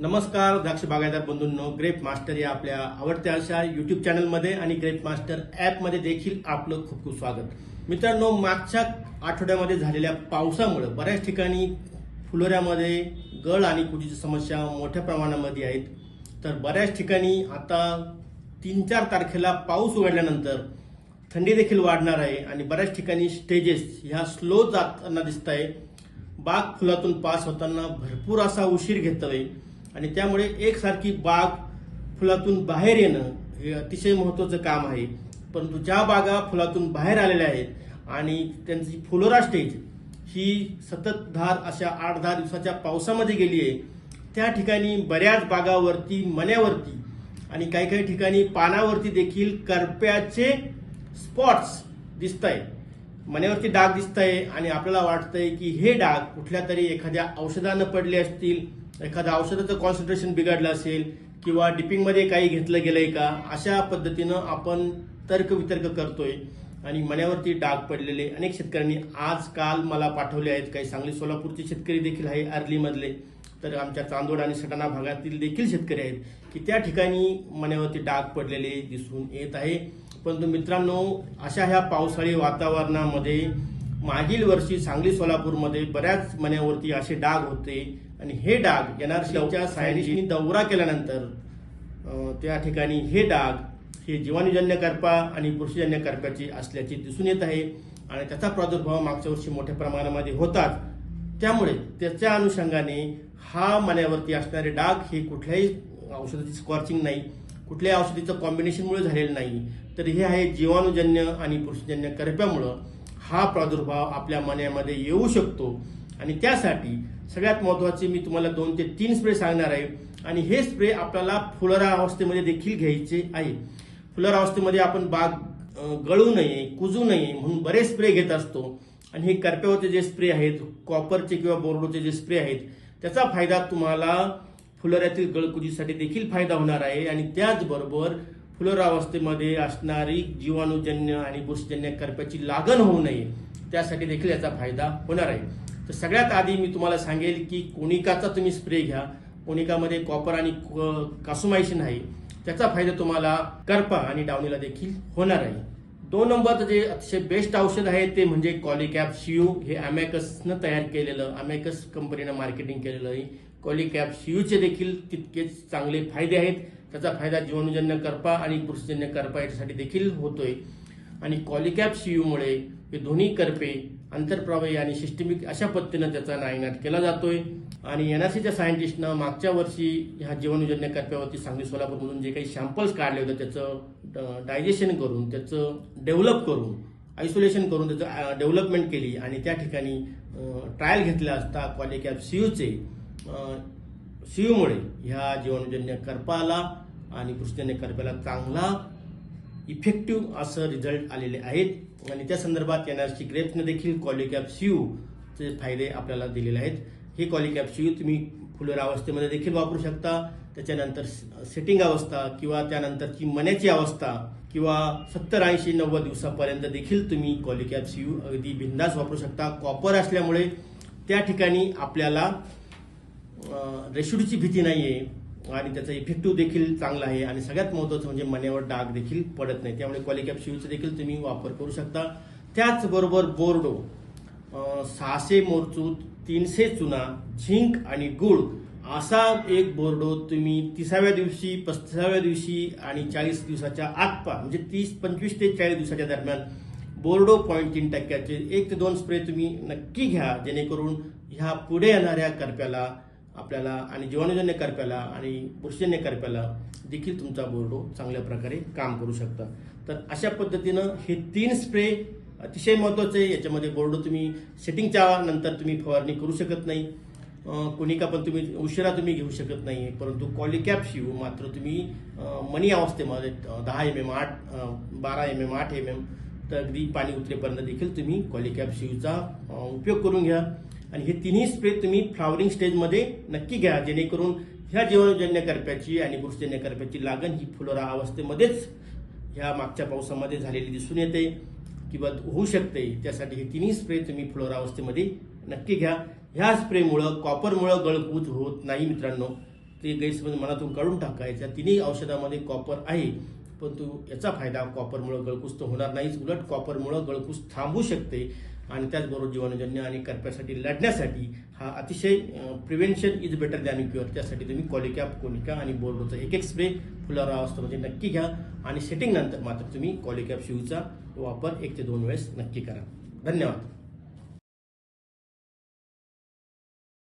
नमस्कार द्राक्ष बागायदार बंधूंनो grep master या आपल्या आवडत्या अशा युट्यूब चॅनलमध्ये आणि ग्रेप मास्टर ॲपमध्ये देखील आपलं खूप खूप स्वागत. मित्रांनो मागच्या आठवड्यामध्ये झालेल्या पावसामुळे बऱ्याच ठिकाणी फुलोऱ्यामध्ये गळ आणि कुजीची समस्या मोठ्या प्रमाणामध्ये आहेत. तर बऱ्याच ठिकाणी आता तीन चार तारखेला पाऊस उघडल्यानंतर थंडी देखील वाढणार आहे आणि बऱ्याच ठिकाणी स्टेजेस ह्या स्लो जाताना दिसत आहे. बाग फुलातून पास होताना भरपूर असा उशीर घेतोय आणि त्यामुळे एकसारखी बाग फुलातून बाहेर येणं हे अतिशय महत्वाचं काम आहे. परंतु ज्या बागा फुलातून बाहेर आलेल्या आहेत आणि त्यांची फुलोरा स्टेज ही सततधार अशा आठ दहा दिवसाच्या पावसामध्ये गेली आहे त्या ठिकाणी बऱ्याच बागावरती मन्यावरती आणि काही काही ठिकाणी पानावरती देखील करप्याचे स्पॉट्स दिसत आहेत. मण्यावरती डाग दिसत आहे आणि आपल्याला वाटतंय की हे डाग कुठल्या तरी एखाद्या औषधानं पडले असतील एखाद्या औषधाचं कॉन्सन्ट्रेशन बिघडलं असेल किंवा डिपिंगमध्ये काही घेतलं गेलंय का अशा पद्धतीनं आपण तर्क वितर्क करतोय. आणि मण्यावरती डाग पडलेले अनेक शेतकऱ्यांनी आज काल मला पाठवले आहेत. काही सांगली सोलापूरचे शेतकरी देखील आहे अर्लीमधले. तर आमच्या चांदोड आणि सटाणा भागातील देखील शेतकरी आहेत की त्या ठिकाणी मण्यावरती डाग पडलेले दिसून येत आहे. परंतु मित्रांनो अशा ह्या पावसाळी वातावरणामध्ये मागील वर्षी सांगली सोलापूरमध्ये बऱ्याच मण्यावरती असे डाग होते. आणि हे डाग एनआरसीच्या सायन्टिस्टनी दौरा केल्यानंतर त्या ठिकाणी हे डाग हे जीवाणूजन्य करपा आणि बुरशीजन्य करप्याची असल्याचे दिसून येत आहे. आणि त्याचा प्रादुर्भाव मागच्या वर्षी मोठ्या प्रमाणामध्ये होताच. त्यामुळे त्याच्या अनुषंगाने हा मण्यावरती असणारे डाग हे कुठल्याही औषधाची स्कॉर्चिंग नाही. कुठल्याही औषधीचं कॉम्बिनेशनमुळे झालेलं नाही. तर हे आहे जीवाणूजन्य आणि बुरशीजन्य करप्यामुळं हा प्रादुर्भाव आपल्या मण्यामध्ये येऊ शकतो. आणि त्यासाठी सगळ्यात महत्त्वाचे मी तुम्हाला दोन ते तीन स्प्रे सांगणार आहे. आणि हे स्प्रे आपल्याला फुलरा अवस्थेमध्ये देखील घ्यायचे आहे. फुलरा अवस्थेमध्ये आपण बाग गळू नये कुजू नये म्हणून बरेच स्प्रे घेत असतो. आणि हे करप्यावरचे जे स्प्रे आहेत कॉपरचे किंवा बोर्डोचे जे स्प्रे आहेत त्याचा फायदा तुम्हाला फुलोऱ्यातील गळकुजीसाठी देखील फायदा होणार आहे. आणि त्याचबरोबर फुलोरावस्थेमध्ये असणारी जीवाणूजन्य आणि बुरशीजन्य करप्याची लागण होऊ नये त्यासाठी देखील याचा फायदा होणार आहे. तर सगळ्यात आधी मी तुम्हाला सांगेल की कोनिकाचा तुम्ही स्प्रे घ्या. कोणिकामध्ये कॉपर आणि कासुमायसिन आहे त्याचा फायदा तुम्हाला करपा आणि डावणीला देखील होणार आहे. दोन नंबरचं जे अतिशय बेस्ट औषध आहे ते म्हणजे कॉलिकॅप शियू. हे अमॅकसनं तयार केलेलं अमॅकस कंपनीनं मार्केटिंग केलेलं आहे कॉलिकॅप सीयूचे देखील तितकेच चांगले फायदे आहेत. त्याचा फायदा जीवाणूजन्य करपा आणि बुरशीजन्य करपा याच्यासाठी देखील होतोय. आणि कॉलिकॅप सीयूमुळे हे दोन्ही करपे आंतरप्रवाही आणि सिस्टमिक अशा पद्धतीनं त्याचा नायनाट केला जातोय. आणि एन आर सीच्या सायंटिस्टनं मागच्या वर्षी ह्या जीवाणूजन्य करप्यावरती सांगली सोलापूरमधून जे काही सॅम्पल्स काढले होते त्याचं डायजेशन करून त्याचं डेव्हलप करून आयसोलेशन करून त्याचं डेव्हलपमेंट केली. आणि त्या ठिकाणी ट्रायल घेतला असता कॉलिकॅप सीयूचे शिवमुळे ह्या जीवनजन्य करपाला आणि कृष्णजन्य करपाला चांगला इफेक्टिव्ह असं रिझल्ट आलेले आहेत. आणि त्या संदर्भात एनआरसी ग्रेप्सने देखील कॉलिकॅप सीयू चे फायदे आपल्याला दिलेले आहेत. हे कॉलिकॅप शिव तुम्ही फुलर अवस्थेमध्ये देखील वापरू शकता. त्याच्यानंतर सेटिंग अवस्था किंवा त्यानंतरची मण्याची अवस्था किंवा सत्तर ऐंशी नव्वद दिवसापर्यंत देखील तुम्ही कॉलिकॅप शिव अगदी बिंदास वापरू शकता. कॉपर असल्यामुळे त्या ठिकाणी आपल्याला रेशुडीची भीती नाही आहे आणि त्याचा इफेक्टिव्ह देखील चांगला आहे. आणि सगळ्यात महत्वाचं म्हणजे मण्यावर डाग देखील पडत नाही. त्यामुळे क्वालिकॅप शिवचा देखील तुम्ही वापर करू शकता. त्याचबरोबर बोर्डो सहाशे मोरचूत तीनशे चुना झिंक आणि गुळ असा एक बोर्डो तुम्ही तिसाव्या दिवशी पस्तीसाव्या दिवशी आणि चाळीस दिवसाच्या आतपा म्हणजे तीस पंचवीस ते चाळीस दिवसाच्या दरम्यान बोर्डो पॉईंट तीन टक्क्याचे एक ते दोन स्प्रे तुम्ही नक्की घ्या जेणेकरून ह्या पुढे येणाऱ्या करप्याला आपल्याला आणि जीवाणूजन्य करप्याला आणि पुरुषजन्य करप्याला देखील तुमचा बोर्डो चांगल्या प्रकारे काम करू शकता. तर अशा पद्धतीनं हे तीन स्प्रे अतिशय महत्त्वाचे आहे याच्यामध्ये बोर्डो तुम्ही सेटिंगच्या नंतर तुम्ही फवारणी करू शकत नाही. अं, कोनिका पण तुम्ही उशिरा तुम्ही घेऊ शकत नाही. परंतु कॉलिकॅप शिव मात्र तुम्ही मनी अवस्थेमध्ये दहा एम एम आठ बारा एम एम आठ एम एम तर अगदी पाणी उतरेपर्यंत देखील तुम्ही कॉलिकॅप शिवचा उपयोग करून घ्या. आणि हे तिन्ही स्प्रे तुम्ही फ्लावरिंग स्टेजमध्ये नक्की घ्या जेणेकरून ह्या जीवाणूजन्य करप्याची आणि बुरशीजन्य करप्याची लागण ही फुलोरा अवस्थेमध्येच ह्या मागच्या पावसामध्ये झालेली दिसून येते किंवा होऊ शकते. त्यासाठी हे तिन्ही स्प्रे तुम्ही फ्लोरा अवस्थेमध्ये नक्की घ्या. ह्या स्प्रेमुळं कॉपरमुळं गळकूज होत नाही मित्रांनो. ते गैरसमज मनातून काढून टाकायच्या तिन्ही औषधामध्ये कॉपर आहे परंतु याचा फायदा कॉपरमुळं गळकुस तर होणार नाहीच. उलट कॉपरमुळं गळकूस थांबू शकते. आणि त्याचबरोबर जीवाणूजन्य आणि करप्यासाठी लढण्यासाठी हा अतिशय prevention is better than cure त्यासाठी तुम्ही कॉलिकॅप कोनिका आणि बोर्डोचा एक एक स्प्रे फुलारा अवस्थेमध्ये म्हणजे नक्की घ्या आणि सेटिंग नंतर मात्र तुम्ही कॉलिकॅप शिवचा वापर एक ते दोन वेळेस नक्की करा. धन्यवाद.